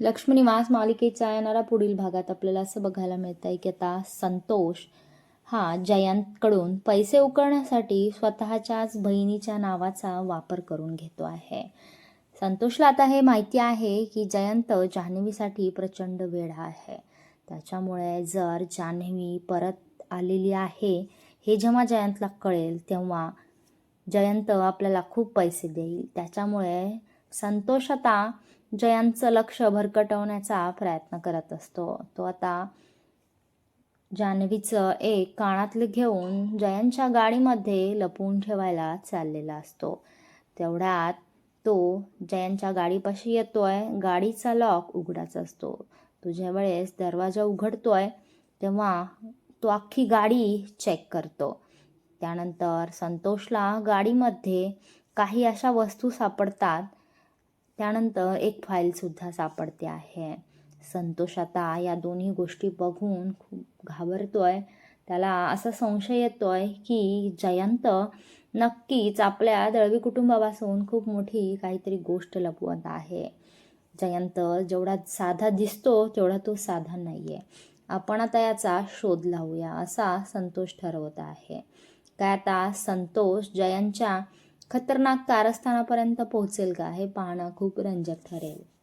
लक्ष्मीनिवास मालिकेचा मालिकेच्या येणाऱ्या पुढील भागात आपल्याला असं बघायला मिळतं आहे की आता संतोष हा जयंतकडून पैसे उकळण्यासाठी स्वतःच्याच बहिणीच्या नावाचा वापर करून घेतो आहे. संतोषला आता हे माहिती आहे की जयंत जान्हवीसाठी प्रचंड वेढा आहे. त्याच्यामुळे जर जान्हवी परत आलेली आहे हे जेव्हा जयंतला कळेल तेव्हा जयंत आपल्याला खूप पैसे देईल. त्याच्यामुळे संतोष आता जयांचं लक्ष भरकटवण्याचा प्रयत्न करत असतो. तो आता जान्हवीचं एक कानातलं घेऊन जयांच्या गाडीमध्ये लपवून ठेवायला चाललेला असतो. तेवढ्यात तो जयांच्या गाडीपाशी येतोय. गाडीचा लॉक उघडाच असतो. तो वेळेस दरवाजा उघडतोय तेव्हा तो अख्खी गाडी चेक करतो. त्यानंतर संतोषला गाडीमध्ये काही अशा वस्तू सापडतात त्यानंतर एक फाईलसुद्धा सापडते आहे. संतोष आता या दोन्ही गोष्टी बघून खूप घाबरतो आहे त्याला असा संशय येतो आहे की जयंत नक्कीच आपल्या दळवी कुटुंबापासून खूप मोठी काहीतरी गोष्ट लपवत आहे. जयंत जेवढा साधा दिसतो तेवढा तो साधा नाही आहे आपण आता याचा शोध लावूया असा संतोष ठरवत आहे. काय आता संतोष जयंतच्या खतरनाक कारस्थानापर्यंत पोहोचेल का? हे पाहणं खूप रंजक ठरेल.